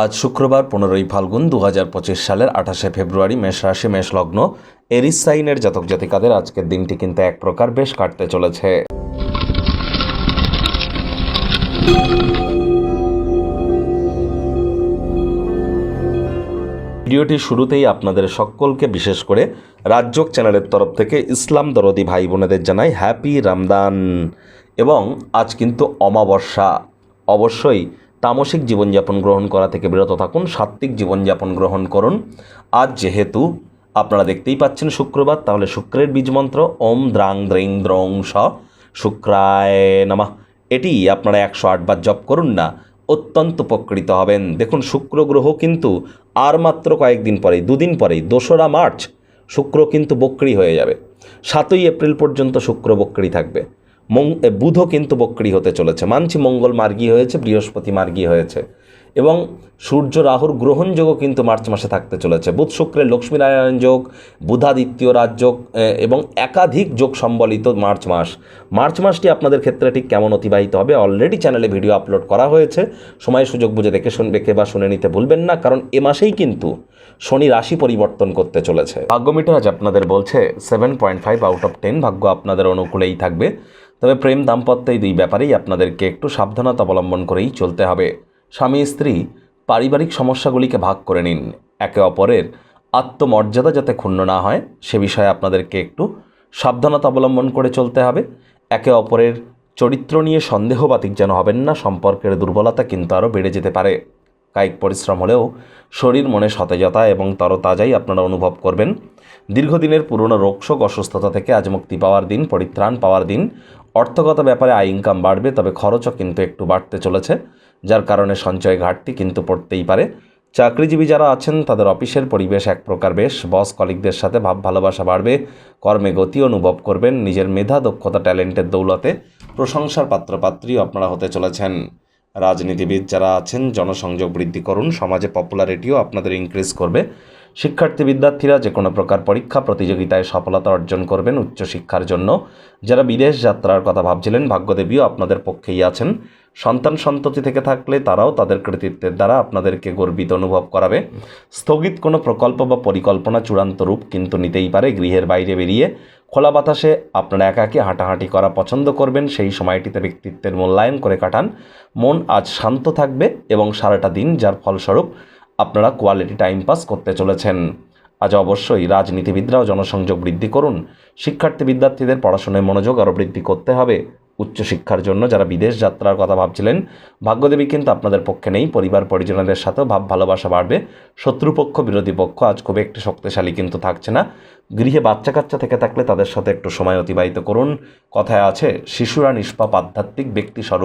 আজ শুক্রবার পনেরোই ফাল্গুন দু হাজার পঁচিশ সালের আঠাশে ফেব্রুয়ারি মেষ রাশি, মেষ লগ্ন, এরিস সাইনের জাতক জাতিকাদের আজকের দিনটি কিন্তু এক প্রকার বেশ কাটতে চলেছে। ভিডিওটি শুরুতেই আপনাদের সকলকে বিশেষ করে রাজ্যক চ্যানেলের তরফ থেকে ইসলাম দরদি ভাই বোনেদের জানাই হ্যাপি রামদান। এবং আজ কিন্তু অমাবস্যা, অবশ্যই তামসিক জীবনযাপন গ্রহণ করা থেকে বিরত থাকুন, সাত্ত্বিক জীবনযাপন গ্রহণ করুন। আজ যেহেতু আপনারা দেখতেই পাচ্ছেন শুক্রবার, তাহলে শুক্রের বীজমন্ত্র, ওম দ্রাং দ্রিং দ্রং স, শুক্রায় নমঃ। এটি আপনারা একশো আটবার জপ করুন না, অত্যন্ত উপকৃত হবেন। দেখুন, শুক্র গ্রহ কিন্তু আর মাত্র কয়েকদিন পরেই, দুদিন পরেই, দোসরা মার্চ, শুক্র কিন্তু বক্রি হয়ে যাবে। সাতই এপ্রিল পর্যন্ত শুক্র বক্রি থাকবে। মং কিন্তু বক্রি হতে চলেছে। মানছি মঙ্গল মার্গী হয়েছে, বৃহস্পতি মার্গী হয়েছে। এবং সূর্য, রাহুর গ্রহণযোগও কিন্তু মার্চ মাসে থাকতে চলেছে। বুধ শুক্রের লক্ষ্মীনারায়ণ যোগ, বুধাদিত্য রাজযোগ এবং একাধিক যোগ সম্বলিত মার্চ মাস। মার্চ মাসটি আপনাদের ক্ষেত্রে ঠিক কেমন অতিবাহিত হবে অলরেডি চ্যানেলে ভিডিও আপলোড করা হয়েছে। সময় সুযোগ বুঝে দেখে শুনবে কে বা শুনে নিতে ভুলবেন না, কারণ এ মাসেই কিন্তু শনি রাশি পরিবর্তন করতে চলেছে। ভাগ্যমিটার আজ আপনাদের বলছে seven point five out of ten ভাগ্য আপনাদের অনুকূলেই থাকবে। তবে প্রেম দাম্পত্য এই দুই ব্যাপারেই আপনাদেরকে একটু সাবধানতা অবলম্বন করেই চলতে হবে। স্বামী, স্ত্রী পারিবারিক সমস্যাগুলিকে ভাগ করে নিন। একে অপরের আত্মমর্যাদা যাতে ক্ষুণ্ণ না হয়, সে বিষয়ে আপনাদেরকে একটু সাবধানতা অবলম্বন করে চলতে হবে। একে অপরের চরিত্র নিয়ে সন্দেহবাতিক যেন হবেন না, সম্পর্কের দুর্বলতা কিন্তু আরও বেড়ে যেতে পারে। কায়িক পরিশ্রম হলেও শরীর, মনে সতেজতা এবং তরতাজাই আপনারা অনুভব করবেন। দীর্ঘদিনের পুরনো রোগশোক, অসুস্থতা থেকে আজ মুক্তি পাওয়ার দিন, পরিত্রাণ পাওয়ার দিন অর্থগত ব্যাপারে আয় ইনকাম বাড়বে, তবে খরচও কিন্তু একটু বাড়তে চলেছে, যার কারণে সঞ্চয় ঘাটতি কিন্তু পড়তেই পারে। চাকরিজীবী যারা আছেন, তাদের অফিসের পরিবেশ এক প্রকার বেশ। বস কলিকদের সাথে ভাব ভালোবাসা বাড়বে, কর্মে গতি অনুভব করবেন, নিজের মেধা, দক্ষতা, ট্যালেন্টের দৌলতে প্রশংসার পাত্রপাত্রী আপনারা হতে চলেছেন। রাজনীতিবিদ যারা আছেন, জনসংযোগ বৃদ্ধি করুন, সমাজে পপুলারিটিও আপনাদের ইনক্রিজ করবে। শিক্ষার্থী বিদ্যার্থীরা যে কোনো প্রকার পরীক্ষা প্রতিযোগিতায় সফলতা অর্জন করবেন উচ্চশিক্ষার জন্য। যারা বিদেশ যাত্রার কথা ভাবছিলেন, ভাগ্যদেবীও আপনাদের পক্ষেই আছেন। সন্তান সন্ততি থেকে থাকলে তারাও তাদের কৃতিত্বের দ্বারা আপনাদেরকে গর্বিত অনুভব করাবে। স্থগিত কোনো প্রকল্প বা পরিকল্পনা চূড়ান্ত রূপ কিন্তু নিতেই পারে। গৃহের বাইরে বেরিয়ে খোলা বাতাসে আপনারা একাকে হাঁটাহাঁটি করা পছন্দ করবেন। সেই সময়টিতে ব্যক্তিত্বের মূল্যায়ন করে কাটান। মন আজ শান্ত থাকবে এবং সারাটা দিন যার ফলস্বরূপ আপনারা কোয়ালিটি টাইম পাস করতে চলেছেন। আজ অবশ্যই রাজনীতিবিদরাও জনসংযোগ বৃদ্ধি করুন। শিক্ষার্থী বিদ্যার্থীদের পড়াশোনায় মনোযোগ আরও বৃদ্ধি করতে হবে। উচ্চশিক্ষার জন্য যারা বিদেশ যাত্রার কথা ভাবছিলেন, ভাগ্যদেবী কিন্তু আপনাদের পক্ষে নেই। পরিবার পরিজনদের সাথেও ভাব ভালোবাসা বাড়বে। শত্রুপক্ষ, বিরোধী পক্ষ আজ খুব একটি শক্তিশালী কিন্তু থাকছে না। গৃহে বাচ্চা কাচ্চা থেকে থাকলে তাদের সাথে একটু সময় অতিবাহিত করুন। কথায় আছে, শিশুরা নিষ্পাপ, আধ্যাত্মিক ব্যক্তি স্বরূপ